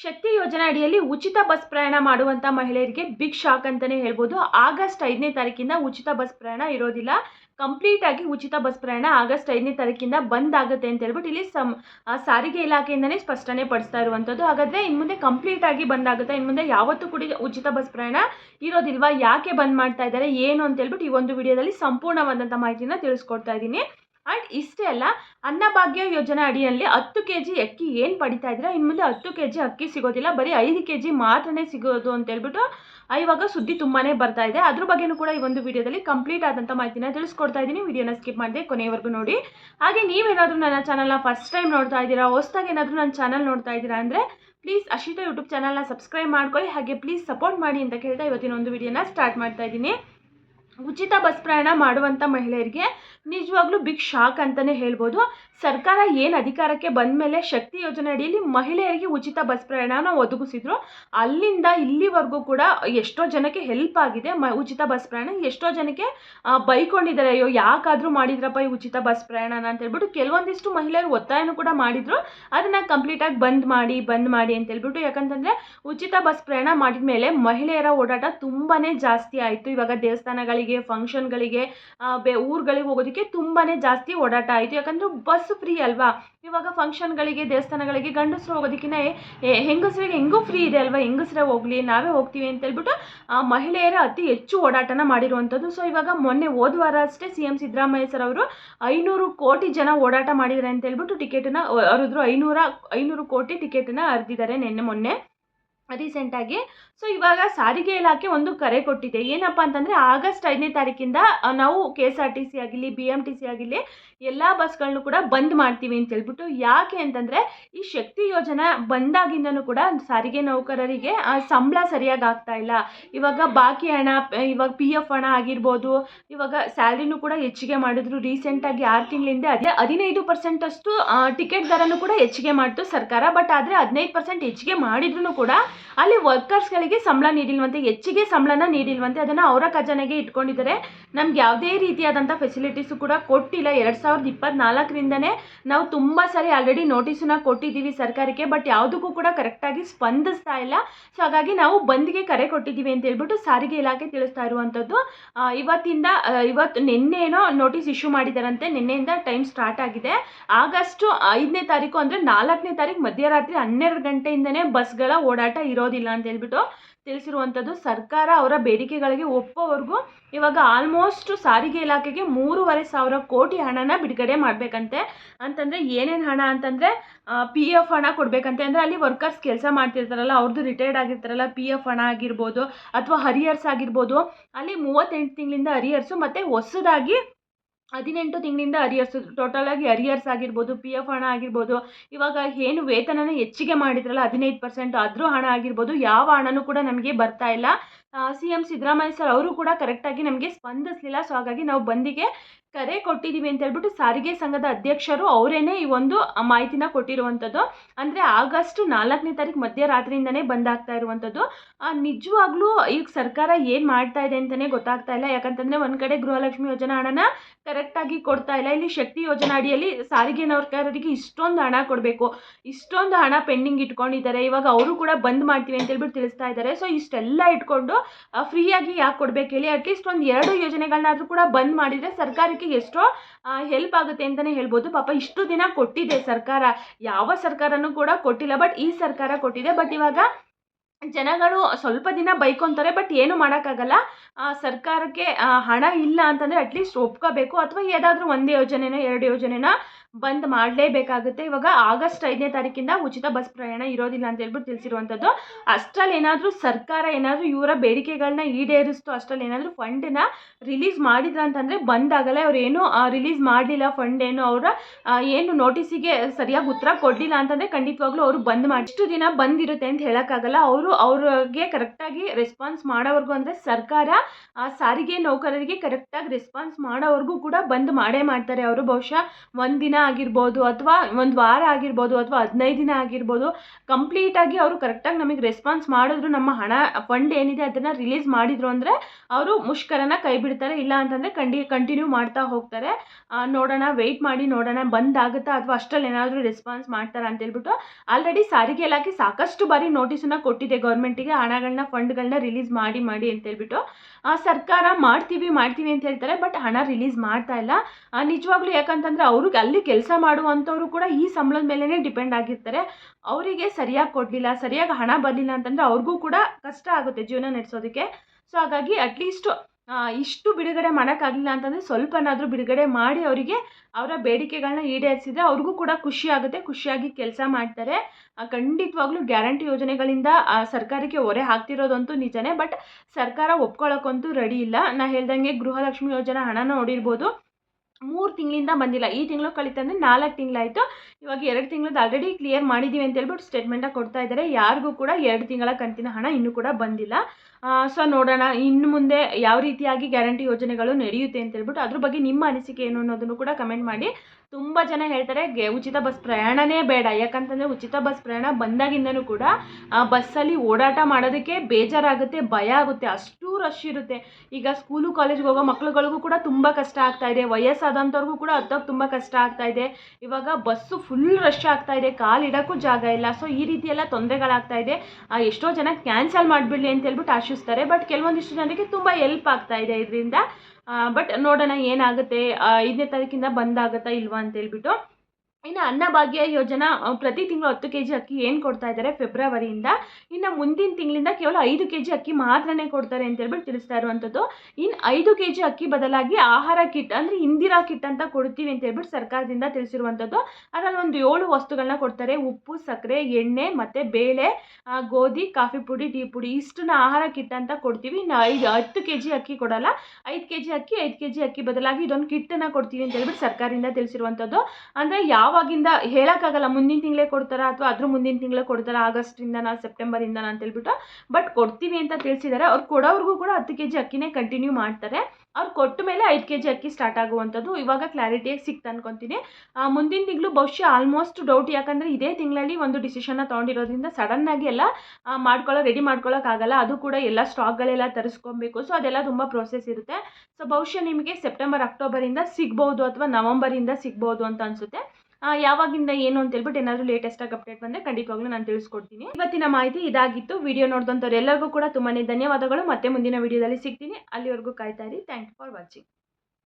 ಶಕ್ತಿ ಯೋಜನೆ ಅಡಿಯಲ್ಲಿ ಉಚಿತ ಬಸ್ ಪ್ರಯಾಣ ಮಾಡುವಂಥ ಮಹಿಳೆಯರಿಗೆ ಬಿಗ್ ಶಾಕ್ ಅಂತಲೇ ಹೇಳ್ಬೋದು. ಆಗಸ್ಟ್ ಐದನೇ ತಾರೀಕಿಂದ ಉಚಿತ ಬಸ್ ಪ್ರಯಾಣ ಇರೋದಿಲ್ಲ. ಕಂಪ್ಲೀಟ್ ಆಗಿ ಉಚಿತ ಬಸ್ ಪ್ರಯಾಣ ಆಗಸ್ಟ್ ಐದನೇ ತಾರೀಕಿಂದ ಬಂದ್ ಆಗುತ್ತೆ ಅಂತ ಹೇಳ್ಬಿಟ್ಟು ಇಲ್ಲಿ ಸಮ್ ಸಾರಿಗೆ ಇಲಾಖೆಯಿಂದನೇ ಸ್ಪಷ್ಟನೆ ಪಡಿಸ್ತಾ ಇರುವಂಥದ್ದು ಹಾಗಾದರೆ ಇನ್ನು ಮುಂದೆ ಕಂಪ್ಲೀಟ್ ಆಗಿ ಬಂದ್ ಆಗುತ್ತೆ? ಇನ್ನು ಮುಂದೆ ಯಾವತ್ತೂ ಕೂಡ ಉಚಿತ ಬಸ್ ಪ್ರಯಾಣ ಇರೋದಿಲ್ವಾ? ಯಾಕೆ ಬಂದ್ ಮಾಡ್ತಾ ಇದ್ದಾರೆ? ಏನು ಅಂತ ಹೇಳ್ಬಿಟ್ಟು ಈ ಒಂದು ವಿಡಿಯೋದಲ್ಲಿ ಸಂಪೂರ್ಣವಾದಂಥ ಮಾಹಿತಿನ ತಿಳಿಸ್ಕೊಡ್ತಾ ಇದ್ದೀನಿ. ಆ್ಯಂಡ್ ಇಷ್ಟೇ ಅಲ್ಲ ಅನ್ನಭಾಗ್ಯ ಯೋಜನೆ ಅಡಿಯಲ್ಲಿ ಹತ್ತು ಕೆ ಜಿ ಅಕ್ಕಿ ಏನು ಪಡಿತಾ ಇದ್ದೀರಾ? ಇನ್ನು ಮುಂದೆ ಹತ್ತು ಕೆ ಜಿ ಅಕ್ಕಿ ಸಿಗೋದಿಲ್ಲ ಬರೀ ಐದು ಕೆ ಜಿ ಮಾತ್ರನೇ ಸಿಗೋದು ಅಂತ ಹೇಳ್ಬಿಟ್ಟು ಆ, ಇವಾಗ ಸುದ್ದಿ ತುಂಬಾ ಬರ್ತಾ ಇದೆ. ಅದ್ರ ಬಗ್ಗೆನೂ ಕೂಡ ಈ ಒಂದು ವಿಡಿಯೋದಲ್ಲಿ ಕಂಪ್ಲೀಟ್ ಆದಂಥ ಮಾಹಿತಿನ ತಿಳಿಸ್ಕೊಡ್ತಾ ಇದ್ದೀನಿ. ವಿಡಿಯೋನ ಸ್ಕಿಪ್ ಮಾಡಿದೆ ಕೊನೆಯವರೆಗೂ ನೋಡಿ. ಹಾಗೆ ನೀವೇನಾದರೂ ನನ್ನ ಚಾನಲ್ನ ಫಸ್ಟ್ ಟೈಮ್ ನೋಡ್ತಾ ಇದ್ದೀರಾ ಹೊಸ್ದಾಗಿ ಏನಾದರೂ ನನ್ನ ಚಾನಲ್ ನೋಡ್ತಾ ಇದ್ದೀರಾ ಅಂದರೆ ಪ್ಲೀಸ್ ಅಶಿತಾ ಯೂಟ್ಯೂಬ್ ಚಾನಲ್ನ ಸಬ್ಸ್ಕ್ರೈಬ್ ಮಾಡ್ಕೊಳ್ಳಿ. ಹಾಗೆ ಪ್ಲೀಸ್ ಸಪೋರ್ಟ್ ಮಾಡಿ ಅಂತ ಕೇಳ್ತಾ ಇವತ್ತಿನ ಒಂದು ವಿಡಿಯೋನ ಸ್ಟಾರ್ಟ್ ಮಾಡ್ತಾ ಇದ್ದೀನಿ. ಉಚಿತ ಬಸ್ ಪ್ರಯಾಣ ಮಾಡುವಂಥ ಮಹಿಳೆಯರಿಗೆ ನಿಜವಾಗ್ಲೂ ಬಿಗ್ ಶಾಕ್ ಅಂತಲೇ ಹೇಳ್ಬೋದು. ಸರ್ಕಾರ ಏನು ಅಧಿಕಾರಕ್ಕೆ ಬಂದ ಮೇಲೆ ಶಕ್ತಿ ಯೋಜನೆ ಅಡಿಯಲ್ಲಿ ಮಹಿಳೆಯರಿಗೆ ಉಚಿತ ಬಸ್ ಪ್ರಯಾಣನ ಒದಗಿಸಿದ್ರು. ಅಲ್ಲಿಂದ ಇಲ್ಲಿವರೆಗೂ ಕೂಡ ಎಷ್ಟೋ ಜನಕ್ಕೆ ಹೆಲ್ಪ್ ಆಗಿದೆ. ಮ, ಉಚಿತ ಬಸ್ ಪ್ರಯಾಣ. ಎಷ್ಟೋ ಜನಕ್ಕೆ ಬೈಕೊಂಡಿದ್ದಾರೆ. ಅಯ್ಯೋ, ಯಾಕಾದರೂ ಮಾಡಿದ್ರಪ್ಪ ಈ ಉಚಿತ ಬಸ್ ಪ್ರಯಾಣನ ಅಂತ ಹೇಳ್ಬಿಟ್ಟು ಕೆಲವೊಂದಿಷ್ಟು ಮಹಿಳೆಯರು ಒತ್ತಾಯನೂ ಕೂಡ ಮಾಡಿದ್ರು. ಅದನ್ನು ಕಂಪ್ಲೀಟಾಗಿ ಬಂದ್ ಮಾಡಿ ಬಂದ್ ಮಾಡಿ ಅಂತ ಹೇಳ್ಬಿಟ್ಟು ಯಾಕಂತಂದರೆ ಉಚಿತ ಬಸ್ ಪ್ರಯಾಣ ಮಾಡಿದ ಮೇಲೆ ಮಹಿಳೆಯರ ಓಡಾಟ ತುಂಬಾ ಜಾಸ್ತಿ ಆಯಿತು. ಇವಾಗ ದೇವಸ್ಥಾನಗಳಿಗೆ ಫಂಕ್ಷನ್ಗಳಿಗೆ ಬೇ, ಊರುಗಳಿಗೆ ಹೋಗೋದಕ್ಕೆ ತುಂಬಾ ಜಾಸ್ತಿ ಓಡಾಟ ಆಯಿತು. ಯಾಕಂದರೆ ಬಸ್ ಫ್ರೀ ಅಲ್ವಾ? ಇವಾಗ ಫಂಕ್ಷನ್ಗಳಿಗೆ ದೇವಸ್ಥಾನಗಳಿಗೆ ಗಂಡಸರು ಹೋಗೋದಕ್ಕಿಂತ ಹೆಂಗಸರಿಗೆ ಹೆಂಗೂ ಫ್ರೀ ಇದೆ ಅಲ್ವಾ? ಹೆಂಗಸರೇ ಹೋಗಲಿ, ನಾವೇ ಹೋಗ್ತೀವಿ ಅಂತ ಹೇಳ್ಬಿಟ್ಟು ಮಹಿಳೆಯರ ಅತಿ ಹೆಚ್ಚು ಓಡಾಟನ ಮಾಡಿರುವಂಥದ್ದು. ಸೊ ಇವಾಗ ಮೊನ್ನೆ ಹೋದ ವಾರ ಅಷ್ಟೇ ಸಿ ಎಂ ಸಿದ್ದರಾಮಯ್ಯ ಸರ್ ಅವರು ಐನೂರು ಕೋಟಿ ಜನ ಓಡಾಟ ಮಾಡಿದ್ದಾರೆ ಅಂತ ಹೇಳ್ಬಿಟ್ಟು ಟಿಕೆಟನ್ನು ಹರಿದ್ರು ಐನೂರ, ಐನೂರು ಕೋಟಿ ಟಿಕೆಟನ್ನು ಅರ್ದಿದ್ದಾರೆ ನಿನ್ನೆ ಮೊನ್ನೆ. ರೀಸೆಂಟಾಗಿ ಸೊ ಇವಾಗ ಸಾರಿಗೆ ಇಲಾಖೆ ಒಂದು ಕರೆ ಕೊಟ್ಟಿದೆ. ಏನಪ್ಪ ಅಂತಂದರೆ, ಆಗಸ್ಟ್ ಐದನೇ ತಾರೀಕಿಂದ ನಾವು K S R T C ಆಗಿರಲಿ ಬಿ ಎಂ ಟಿ ಸಿ ಆಗಿರಲಿ ಎಲ್ಲ ಬಸ್ಗಳನ್ನೂ ಕೂಡ ಬಂದ್ ಮಾಡ್ತೀವಿ ಅಂತ ಹೇಳ್ಬಿಟ್ಟು ಯಾಕೆ ಅಂತಂದರೆ ಈ ಶಕ್ತಿ ಯೋಜನೆ ಬಂದಾಗಿಂದನೂ ಕೂಡ ಸಾರಿಗೆ ನೌಕರರಿಗೆ ಆ, ಸಂಬಳ ಸರಿಯಾಗಿ ಆಗ್ತಾ ಇಲ್ಲ. ಇವಾಗ ಬಾಕಿ ಹಣ ಇವಾಗ ಪಿ ಎಫ್ ಹಣ ಆಗಿರ್ಬೋದು ಇವಾಗ ಸ್ಯಾಲ್ರಿನೂ ಕೂಡ ಹೆಚ್ಚಿಗೆ ಮಾಡಿದ್ರು ರೀಸೆಂಟಾಗಿ ಆರು ತಿಂಗಳಿಂದ ಅದೇ ಹದಿನೈದು ಪರ್ಸೆಂಟ್ ಅಷ್ಟು ಟಿಕೆಟ್ ದರನೂ ಕೂಡ ಹೆಚ್ಚಿಗೆ ಮಾಡ್ತು ಸರ್ಕಾರ. ಬಟ್ ಆದರೆ ಹದಿನೈದು ಪರ್ಸೆಂಟ್ ಹೆಚ್ಚಿಗೆ ಮಾಡಿದ್ರು ಕೂಡ ಅಲ್ಲಿ ವರ್ಕರ್ಸ್ಗಳಿಗೆ ಸಂಬಳ ನೀಡಿಲ್ವಂತೆ ಹೆಚ್ಚಿಗೆ ಸಂಬಳನ ನೀಡಿಲ್ವಂತೆ. ಅದನ್ನು ಅವರ ಖಜಾನೆಗೆ ಇಟ್ಕೊಂಡಿದ್ದಾರೆ. ನಮ್ಗೆ ಯಾವುದೇ ರೀತಿಯಾದಂಥ ಫೆಸಿಲಿಟೀಸು ಕೂಡ ಕೊಟ್ಟಿಲ್ಲ. ಎರಡು ಸಾವಿರದ ಇಪ್ಪತ್ನಾಲ್ಕರಿಂದನೇ ನಾವು ತುಂಬ ಸಾರಿ ಆಲ್ರೆಡಿ ನೋಟಿಸನ್ನ ಕೊಟ್ಟಿದ್ದೀವಿ ಸರ್ಕಾರಕ್ಕೆ ಬಟ್ ಯಾವುದಕ್ಕೂ ಕೂಡ ಕರೆಕ್ಟಾಗಿ ಸ್ಪಂದಿಸ್ತಾ ಇಲ್ಲ. ಸೊ ಹಾಗಾಗಿ ನಾವು ಬಂದ್ಗೆ ಕರೆ ಕೊಟ್ಟಿದ್ದೀವಿ ಅಂತ ಹೇಳ್ಬಿಟ್ಟು ಸಾರಿಗೆ ಇಲಾಖೆ ತಿಳಿಸ್ತಾ ಇರುವಂಥದ್ದು ಇವತ್ತಿಂದ ಇವತ್ತು ಇವತ್ತು ನಿನ್ನೆನೋ ನೋಟಿಸ್ ಇಶ್ಯೂ ಮಾಡಿದಾರಂತೆ, ನಿನ್ನೆಯಿಂದ ಟೈಮ್ ಸ್ಟಾರ್ಟ್ ಆಗಿದೆ. ಆಗಸ್ಟ್ ಐದನೇ ತಾರೀಕು ಅಂದರೆ ನಾಲ್ಕನೇ ತಾರೀಕು ಮಧ್ಯರಾತ್ರಿ ಹನ್ನೆರಡು ಗಂಟೆಯಿಂದನೇ ಬಸ್ಗಳ ಓಡಾಟ ಇರೋದಿಲ್ಲ ಅಂತ ಹೇಳ್ಬಿಟ್ಟು ತಿಳಿಸಿರುವಂಥದ್ದು ಸರ್ಕಾರ ಅವರ ಬೇಡಿಕೆಗಳಿಗೆ ಒಪ್ಪೋವರೆಗೂ ಇವಾಗ ಆಲ್ಮೋಸ್ಟ್ ಸಾರಿಗೆ ಇಲಾಖೆಗೆ ಮೂರುವರೆ ಸಾವಿರ ಕೋಟಿ ಹಣನ ಬಿಡುಗಡೆ ಮಾಡಬೇಕಂತೆ. ಅಂತಂದರೆ ಏನೇನು ಹಣ ಅಂತಂದರೆ ಪಿ ಎಫ್ ಹಣ ಕೊಡಬೇಕಂತೆ. ಅಂದರೆ ಅಲ್ಲಿ ವರ್ಕರ್ಸ್ ಕೆಲಸ ಮಾಡ್ತಿರ್ತಾರಲ್ಲ ಅವ್ರದ್ದು ರಿಟೈರ್ಡ್ ಆಗಿರ್ತಾರಲ್ಲ ಪಿ ಎಫ್ ಹಣ ಆಗಿರ್ಬೋದು, ಅಥವಾ ಹರಿಯರ್ಸ್ ಆಗಿರ್ಬೋದು. ಅಲ್ಲಿ ಮೂವತ್ತೆಂಟು ತಿಂಗಳಿಂದ ಹರಿಯರ್ಸು ಮತ್ತು ಹೊಸದಾಗಿ ಹದಿನೆಂಟು ತಿಂಗಳಿಂದ ಅರಿಯರ್ಸ್ ಟೋಟಲಾಗಿ ಅರಿಯರ್ಸ್ ಆಗಿರ್ಬೋದು ಪಿ ಎಫ್ ಹಣ ಆಗಿರ್ಬೋದು. ಇವಾಗ ಏನು ವೇತನನ ಹೆಚ್ಚಿಗೆ ಮಾಡಿದ್ರಲ್ಲ, ಹದಿನೈದು ಪರ್ಸೆಂಟ್ ಆದರೂ ಹಣ ಆಗಿರ್ಬೋದು, ಯಾವ ಹಣನೂ ಕೂಡ ನಮಗೆ ಬರ್ತಾ ಇಲ್ಲ. ಸಿ ಎಂ ಸಿದ್ದರಾಮಯ್ಯ ಸರ್ ಅವರು ಕೂಡ ಕರೆಕ್ಟಾಗಿ ನಮಗೆ ಸ್ಪಂದಿಸಲಿಲ್ಲ. ಸೊ ಹಾಗಾಗಿ ನಾವು ಬಂದಿಗೆ ಕರೆ ಕೊಟ್ಟಿದ್ದೀವಿ ಅಂತ ಹೇಳ್ಬಿಟ್ಟು ಸಾರಿಗೆ ಸಂಘದ ಅಧ್ಯಕ್ಷರು ಅವರೇನೆ ಈ ಒಂದು ಮಾಹಿತಿನ ಕೊಟ್ಟಿರುವಂಥದ್ದು. ಅಂದರೆ ಆಗಸ್ಟ್ ನಾಲ್ಕನೇ ತಾರೀಕು ಮಧ್ಯರಾತ್ರಿಯಿಂದನೇ ಬಂದಾಗ್ತಾ ಇರುವಂಥದ್ದು. ನಿಜವಾಗ್ಲೂ ಈಗ ಸರ್ಕಾರ ಏನು ಮಾಡ್ತಾ ಇದೆ ಅಂತಲೇ ಗೊತ್ತಾಗ್ತಾ ಇಲ್ಲ. ಯಾಕಂತಂದರೆ ಒಂದು ಕಡೆ ಗೃಹಲಕ್ಷ್ಮಿ ಯೋಜನಾ ಹಣನ ಕರೆಕ್ಟಾಗಿ ಕೊಡ್ತಾ ಇಲ್ಲ. ಇಲ್ಲಿ ಶಕ್ತಿ ಯೋಜನಾ ಅಡಿಯಲ್ಲಿ ಸಾರಿಗೆ ನೌಕರರಿಗೆ ಇಷ್ಟೊಂದು ಹಣ ಕೊಡಬೇಕು. ಇಷ್ಟೊಂದು ಹಣ ಪೆಂಡಿಂಗ್ ಇಟ್ಕೊಂಡಿದ್ದಾರೆ. ಇವಾಗ ಅವರು ಕೂಡ ಬಂದ್ ಮಾಡ್ತೀವಿ ಅಂತ ಹೇಳ್ಬಿಟ್ಟು ತಿಳಿಸ್ತಾ ಇದ್ದಾರೆ. ಸೊ ಇಷ್ಟೆಲ್ಲ ಇಟ್ಕೊಂಡು ಫ್ರೀಯಾಗಿ ಯಾಕೆ ಕೊಡ್ಬೇಕು ಹೇಳಿ? ಅಟ್ಲೀಸ್ಟ್ ಒಂದು ಎರಡು ಯೋಜನೆಗಳನ್ನಾದರೂ ಕೂಡ ಬಂದ್ ಮಾಡಿದರೆ ಸರ್ಕಾರಕ್ಕೆ ಎಷ್ಟೋ ಹೆಲ್ಪ್ ಆಗುತ್ತೆ ಅಂತಾನೆ ಹೇಳ್ಬೋದು. ಪಾಪ ಇಷ್ಟು ದಿನ ಕೊಟ್ಟಿದೆ ಸರ್ಕಾರ. ಯಾವ ಸರ್ಕಾರನೂ ಕೂಡ ಕೊಟ್ಟಿಲ್ಲ ಬಟ್ ಈ ಸರ್ಕಾರ ಕೊಟ್ಟಿದೆ. ಬಟ್ ಇವಾಗ ಜನಗಳು ಸ್ವಲ್ಪ ದಿನ ಬೈಕೊಂತಾರೆ ಬಟ್ ಏನು ಮಾಡೋಕ್ಕಾಗಲ್ಲ. ಸರ್ಕಾರಕ್ಕೆ ಹಣ ಇಲ್ಲ ಅಂತಂದರೆ ಅಟ್ಲೀಸ್ಟ್ ಒಪ್ಕೋಬೇಕು. ಅಥವಾ ಏನಾದರೂ ಒಂದು ಯೋಜನೆನೋ, ಎರಡು ಯೋಜನೆನ ಬಂದ್ ಮಾಡಲೇಬೇಕಾಗುತ್ತೆ. ಇವಾಗ ಆಗಸ್ಟ್ ಐದನೇ ತಾರೀಕಿಂದ ಉಚಿತ ಬಸ್ ಪ್ರಯಾಣ ಇರೋದಿಲ್ಲ ಅಂತ ಹೇಳ್ಬಿಟ್ಟು ತಿಳಿಸಿರುವಂಥದ್ದು. ಅಷ್ಟರಲ್ಲಿ ಏನಾದರೂ ಸರ್ಕಾರ ಏನಾದರೂ ಇವರ ಬೇಡಿಕೆಗಳನ್ನ ಈಡೇರಿಸ್ತು, ಅಷ್ಟರಲ್ಲಿ ಏನಾದರೂ ಫಂಡನ್ನ ರಿಲೀಸ್ ಮಾಡಿದ್ರ ಅಂತಂದರೆ ಬಂದಾಗಲ್ಲ ಅವ್ರು ಏನು ರಿಲೀಸ್ ಮಾಡಲಿಲ್ಲ ಫಂಡ್ ಏನು, ಅವರ ಏನು ನೋಟಿಸಿಗೆ ಸರಿಯಾಗಿ ಉತ್ತರ ಕೊಡಲಿಲ್ಲ ಅಂತಂದರೆ ಖಂಡಿತವಾಗ್ಲೂ ಅವರು ಬಂದ್ ಮಾಡಿ. ಇಷ್ಟು ದಿನ ಬಂದಿರುತ್ತೆ ಅಂತ ಹೇಳೋಕ್ಕಾಗಲ್ಲ. ಅವರು ಅವ್ರಿಗೆ ಕರೆಕ್ಟಾಗಿ ರೆಸ್ಪಾನ್ಸ್ ಮಾಡೋವರೆಗೂ ಅಂದರೆ ಸರ್ಕಾರ, ಆ, ಸಾರಿಗೆ ನೌಕರರಿಗೆ ಕರೆಕ್ಟಾಗಿ ರೆಸ್ಪಾನ್ಸ್ ಮಾಡೋವರೆಗೂ ಕೂಡ ಬಂದ್ ಮಾಡೇ ಮಾಡ್ತಾರೆ. ಅವರು ಬಹುಶಃ ಒಂದಿನ ಆಗಿರ್ಬೋದು ಅಥವಾ ಒಂದು ವಾರ ಆಗಿರ್ಬೋದು ಅಥವಾ ಹದಿನೈದು ದಿನ ಆಗಿರ್ಬೋದು ಕಂಪ್ಲೀಟಾಗಿ ಅವರು ಕರೆಕ್ಟಾಗಿ ನಮಗೆ ರೆಸ್ಪಾನ್ಸ್ ಮಾಡಿದ್ರು, ನಮ್ಮ ಹಣ ಫಂಡ್ ಏನಿದೆ ಅದನ್ನು ರಿಲೀಸ್ ಮಾಡಿದ್ರು ಅಂದರೆ ಅವರು ಮುಷ್ಕರನ ಕೈ ಬಿಡ್ತಾರೆ. ಇಲ್ಲ ಅಂತಂದರೆ ಕಂಡಿ ಕಂಟಿನ್ಯೂ ಮಾಡ್ತಾ ಹೋಗ್ತಾರೆ. ನೋಡೋಣ ವೆಯ್ಟ್ ಮಾಡಿ ನೋಡೋಣ, ಬಂದಾಗುತ್ತಾ ಅಥವಾ ಅಷ್ಟರಲ್ಲಿ ಏನಾದರೂ ರೆಸ್ಪಾನ್ಸ್ ಮಾಡ್ತಾರಾ ಅಂತ ಹೇಳ್ಬಿಟ್ಟು ಆಲ್ರೆಡಿ ಸಾರಿಗೆ ಇಲಾಖೆ ಸಾಕಷ್ಟು ಬಾರಿ ನೋಟಿಸನ್ನು ಕೊಟ್ಟಿದೆ ಗೌರ್ಮೆಂಟಿಗೆ ಹಣಗಳನ್ನ ಫಂಡ್ಗಳನ್ನ ರಿಲೀಸ್ ಮಾಡಿ ಮಾಡಿ ಅಂತ ಹೇಳ್ಬಿಟ್ಟು. ಸರ್ಕಾರ ಮಾಡ್ತೀವಿ ಮಾಡ್ತೀವಿ ಅಂತ ಹೇಳ್ತಾರೆ ಬಟ್ ಹಣ ರಿಲೀಸ್ ಮಾಡ್ತಾ ಇಲ್ಲ. ನಿಜವಾಗ್ಲೂ ಯಾಕಂತಂದರೆ ಅವ್ರಿಗೆ ಅಲ್ಲಿ ಕೆಲಸ ಮಾಡುವಂಥವ್ರು ಕೂಡ ಈ ಸಂಬಳದ ಮೇಲೇ ಡಿಪೆಂಡ್ ಆಗಿರ್ತಾರೆ. ಅವರಿಗೆ ಸರಿಯಾಗಿ ಕೊಡಲಿಲ್ಲ, ಸರಿಯಾಗಿ ಹಣ ಬರಲಿಲ್ಲ ಅಂತಂದರೆ ಅವ್ರಿಗೂ ಕೂಡ ಕಷ್ಟ ಆಗುತ್ತೆ ಜೀವನ ನಡೆಸೋದಕ್ಕೆ. ಸೊ ಹಾಗಾಗಿ ಅಟ್ಲೀಸ್ಟ್ ಇಷ್ಟು ಬಿಡುಗಡೆ ಮಾಡೋಕ್ಕಾಗಲಿಲ್ಲ ಅಂತಂದರೆ ಸ್ವಲ್ಪನಾದರೂ ಬಿಡುಗಡೆ ಮಾಡಿ ಅವರಿಗೆ ಅವರ ಬೇಡಿಕೆಗಳನ್ನ ಈಡೇರಿಸಿದ್ರೆ ಅವ್ರಿಗೂ ಕೂಡ ಖುಷಿ ಆಗುತ್ತೆ, ಖುಷಿಯಾಗಿ ಕೆಲಸ ಮಾಡ್ತಾರೆ. ಖಂಡಿತವಾಗ್ಲೂ ಗ್ಯಾರಂಟಿ ಯೋಜನೆಗಳಿಂದ ಸರ್ಕಾರಕ್ಕೆ ಹೊರೆ ಹಾಕ್ತಿರೋದಂತೂ ನಿಜನೇ, ಬಟ್ ಸರ್ಕಾರ ಒಪ್ಕೊಳ್ಳೋಕ್ಕಂತೂ ರೆಡಿ ಇಲ್ಲ. ನಾ ಹೇಳ್ದಂಗೆ ಗೃಹಲಕ್ಷ್ಮಿ ಯೋಜನೆ ಹಣನ ನೋಡಿರ್ಬೋದು. ಮೂರು ತಿಂಗಳಿಂದ ಬಂದಿಲ್ಲ. ಈ ತಿಂಗಳು ಕಳೀತಂದ್ರೆ ನಾಲ್ಕು ತಿಂಗಳಾಯಿತು. ಇವಾಗ ಎರಡು ತಿಂಗಳದ್ದು ಆಲ್ರೆಡಿ ಕ್ಲಿಯರ್ ಮಾಡಿದ್ದೀವಿ ಅಂತ ಹೇಳ್ಬಿಟ್ಟು ಸ್ಟೇಟ್ಮೆಂಟಾಗಿ ಕೊಡ್ತಾ ಇದ್ದಾರೆ ಯಾರಿಗೂ ಕೂಡ ಎರಡು ತಿಂಗಳ ಕಂತಿನ ಹಣ ಇನ್ನೂ ಕೂಡ ಬಂದಿಲ್ಲ. ಸೊ ನೋಡೋಣ. ಇನ್ನು ಮುಂದೆ ಯಾವ ರೀತಿಯಾಗಿ ಗ್ಯಾರಂಟಿ ಯೋಜನೆಗಳು ನಡೆಯುತ್ತೆ ಅಂತ ಹೇಳ್ಬಿಟ್ಟು ಅದ್ರ ಬಗ್ಗೆ ನಿಮ್ಮ ಅನಿಸಿಕೆ ಏನು ಅನ್ನೋದನ್ನು ಕೂಡ ಕಮೆಂಟ್ ಮಾಡಿ. ತುಂಬ ಜನ ಹೇಳ್ತಾರೆ ಉಚಿತ ಬಸ್ ಪ್ರಯಾಣನೇ ಬೇಡ. ಯಾಕಂತಂದರೆ ಉಚಿತ ಬಸ್ ಪ್ರಯಾಣ ಬಂದಾಗಿಂದನೂ ಕೂಡ ಬಸ್ಸಲ್ಲಿ ಓಡಾಟ ಮಾಡೋದಕ್ಕೆ ಬೇಜಾರಾಗುತ್ತೆ, ಭಯ ಆಗುತ್ತೆ, ಅಷ್ಟು ರಶ್ ಇರುತ್ತೆ. ಈಗ ಸ್ಕೂಲು ಕಾಲೇಜ್ಗೆ ಹೋಗೋ ಮಕ್ಳುಗಳಿಗೂ ಕೂಡ ತುಂಬ ಕಷ್ಟ ಆಗ್ತಾ ಇದೆ ವಯಸ್ಸಾದಂಥವ್ರಿಗೂ ಕೂಡ ಹತ್ತೋಕೆ ತುಂಬ ಕಷ್ಟ ಆಗ್ತಾ ಇದೆ. ಇವಾಗ ಬಸ್ಸು ಫುಲ್ ರಶ್ ಆಗ್ತಾ ಇದೆ, ಕಾಲು ಇಡೋಕ್ಕೂ ಜಾಗ ಇಲ್ಲ. ಸೊ ಈ ರೀತಿ ಎಲ್ಲ ತೊಂದರೆಗಳಾಗ್ತಾ ಇದೆ. ಎಷ್ಟೋ ಜನ ಕ್ಯಾನ್ಸಲ್ ಮಾಡಿಬಿಡಲಿ ಅಂತ ಹೇಳ್ಬಿಟ್ಟು ಆಶಿಸ್ತಾರೆ. ಬಟ್ ಕೆಲವೊಂದಿಷ್ಟು ಜನರಿಗೆ ತುಂಬ ಹೆಲ್ಪ್ ಆಗ್ತಾ ಇದೆ. ಇದರಿಂದ ಬಟ್ ನೋಡೋಣ ಏನಾಗುತ್ತೆ ಐದನೇ ತಾರೀಕಿಂದ ಬಂದಾಗುತ್ತಾ ಇಲ್ವಾ ಅಂತ ಹೇಳ್ಬಿಟ್ಟು ಇನ್ನು ಅನ್ನಭಾಗ್ಯ ಯೋಜನಾ ಪ್ರತಿ ತಿಂಗಳು ಹತ್ತು ಕೆ ಜಿ ಅಕ್ಕಿ ಏನು ಕೊಡ್ತಾ ಇದ್ದಾರೆ ಫೆಬ್ರವರಿಯಿಂದ, ಇನ್ನು ಮುಂದಿನ ತಿಂಗಳಿಂದ ಕೇವಲ ಐದು ಕೆ ಜಿ ಅಕ್ಕಿ ಮಾತ್ರನೇ ಕೊಡ್ತಾರೆ ಅಂತ ಹೇಳ್ಬಿಟ್ಟು ತಿಳಿಸ್ತಾ ಇರುವಂಥದ್ದು ಇನ್ನು ಐದು ಕೆ ಜಿ ಅಕ್ಕಿ ಬದಲಾಗಿ ಆಹಾರ ಕಿಟ್, ಅಂದರೆ ಇಂದಿರಾ ಕಿಟ್ ಅಂತ ಕೊಡ್ತೀವಿ ಅಂತ ಹೇಳ್ಬಿಟ್ಟು ಸರ್ಕಾರದಿಂದ ತಿಳಿಸಿರುವಂಥದ್ದು ಅದರಲ್ಲಿ ಒಂದು ಏಳು ವಸ್ತುಗಳನ್ನ ಕೊಡ್ತಾರೆ. ಉಪ್ಪು, ಸಕ್ಕರೆ, ಎಣ್ಣೆ ಮತ್ತು ಬೇಳೆ ಗೋಧಿ, ಕಾಫಿ ಪುಡಿ, ಟೀ ಪುಡಿ, ಇಷ್ಟನ್ನ ಆಹಾರ ಕಿಟ್ ಅಂತ ಕೊಡ್ತೀವಿ. ಇನ್ನು ಐದು, ಹತ್ತು ಕೆ ಜಿ ಅಕ್ಕಿ ಕೊಡಲ್ಲ. ಐದು ಕೆ ಜಿ ಅಕ್ಕಿ, ಐದು ಕೆ ಜಿ ಅಕ್ಕಿ ಬದಲಾಗಿ ಇದೊಂದು ಕಿಟ್ಟನ್ನು ಕೊಡ್ತೀವಿ ಅಂತ ಹೇಳ್ಬಿಟ್ಟು ಸರ್ಕಾರದಿಂದ ತಿಳಿಸಿರುವಂಥದ್ದು ಅಂದರೆ ಯಾವಾಗಿಂದ ಹೇಳೋಕ್ಕಾಗಲ್ಲ, ಮುಂದಿನ ತಿಂಗಳೇ ಕೊಡ್ತಾರಾ ಅಥವಾ ಅದ್ರ ಮುಂದಿನ ತಿಂಗಳೇ ಕೊಡ್ತಾರಾ ಸೆಪ್ಟೆಂಬರ್ ಸೆಪ್ಟೆಂಬರಿಂದನಾ ಅಂತ ಹೇಳ್ಬಿಟ್ಟು ಬಟ್ ಕೊಡ್ತೀವಿ ಅಂತ ತಿಳಿಸಿದ್ದಾರೆ ಅವ್ರು ಕೊಡೋವ್ರಿಗೂ ಕೂಡ ಹತ್ತು ಕೆ ಜಿ ಅಕ್ಕಿನೇ ಕಂಟಿನ್ಯೂ ಮಾಡ್ತಾರೆ. ಅವ್ರು ಕೊಟ್ಟ ಮೇಲೆ ಐದು ಕೆ ಜಿ ಅಕ್ಕಿ ಸ್ಟಾರ್ಟ್ ಆಗುವಂಥದ್ದು ಇವಾಗ ಕ್ಲಾರಿಟಿಯಾಗಿ ಸಿಕ್ತು ಅನ್ಕೊತೀನಿ. ಮುಂದಿನ ತಿಂಗಳು ಬಹುಶಃ ಆಲ್ಮೋಸ್ಟ್ ಡೌಟ್ ಯಾಕಂದರೆ ಇದೇ ತಿಂಗಳಲ್ಲಿ ಒಂದು ಡಿಸಿಷನ್ನ ತೊಗೊಂಡಿರೋದ್ರಿಂದ ಸಡನ್ನಾಗಿ ಎಲ್ಲ ಮಾಡ್ಕೊಳ್ಳೋ ರೆಡಿ ಮಾಡ್ಕೊಳ್ಳೋಕ್ಕಾಗಲ್ಲ ಅದು ಕೂಡ ಎಲ್ಲ ಸ್ಟಾಕ್ಗಳೆಲ್ಲ ತರಿಸ್ಕೊಬೇಕು. ಸೊ ಅದೆಲ್ಲ ತುಂಬ ಪ್ರೋಸೆಸ್ ಇರುತ್ತೆ. ಸೊ ಬಹುಶಃ ನಿಮಗೆ ಸೆಪ್ಟೆಂಬರ್ ಅಕ್ಟೋಬರಿಂದ ಸಿಗ್ಬೋದು ಅಥವಾ ನವಂಬರಿಂದ ಸಿಗ್ಬೋದು ಅಂತ ಅನಿಸುತ್ತೆ. ಯಾವಾಗಿಂದ ಏನು ಅಂತ ಹೇಳ್ಬಿಟ್ಟು ಏನಾದರೂ ಲೇಟೆಸ್ಟಾಗಿ ಅಪ್ಡೇಟ್ ಬಂದರೆ ಖಂಡಿತವಾಗ್ಲೂ ನಾನು ತಿಳಿಸ್ಕೊಡ್ತೀನಿ. ಇವತ್ತಿನ ಮಾಹಿತಿ ಇದಾಗಿತ್ತು. ವಿಡಿಯೋ ನೋಡಿದಂಥವ್ರು ಎಲ್ಲರಿಗೂ ಕೂಡ ತುಂಬಾ ಧನ್ಯವಾದಗಳು. ಮತ್ತೆ ಮುಂದಿನ ವಿಡಿಯೋದಲ್ಲಿ ಸಿಗ್ತೀನಿ. ಅಲ್ಲಿವರೆಗೂ ಕಾಯ್ತಾ ಇರಿ. Thank you for watching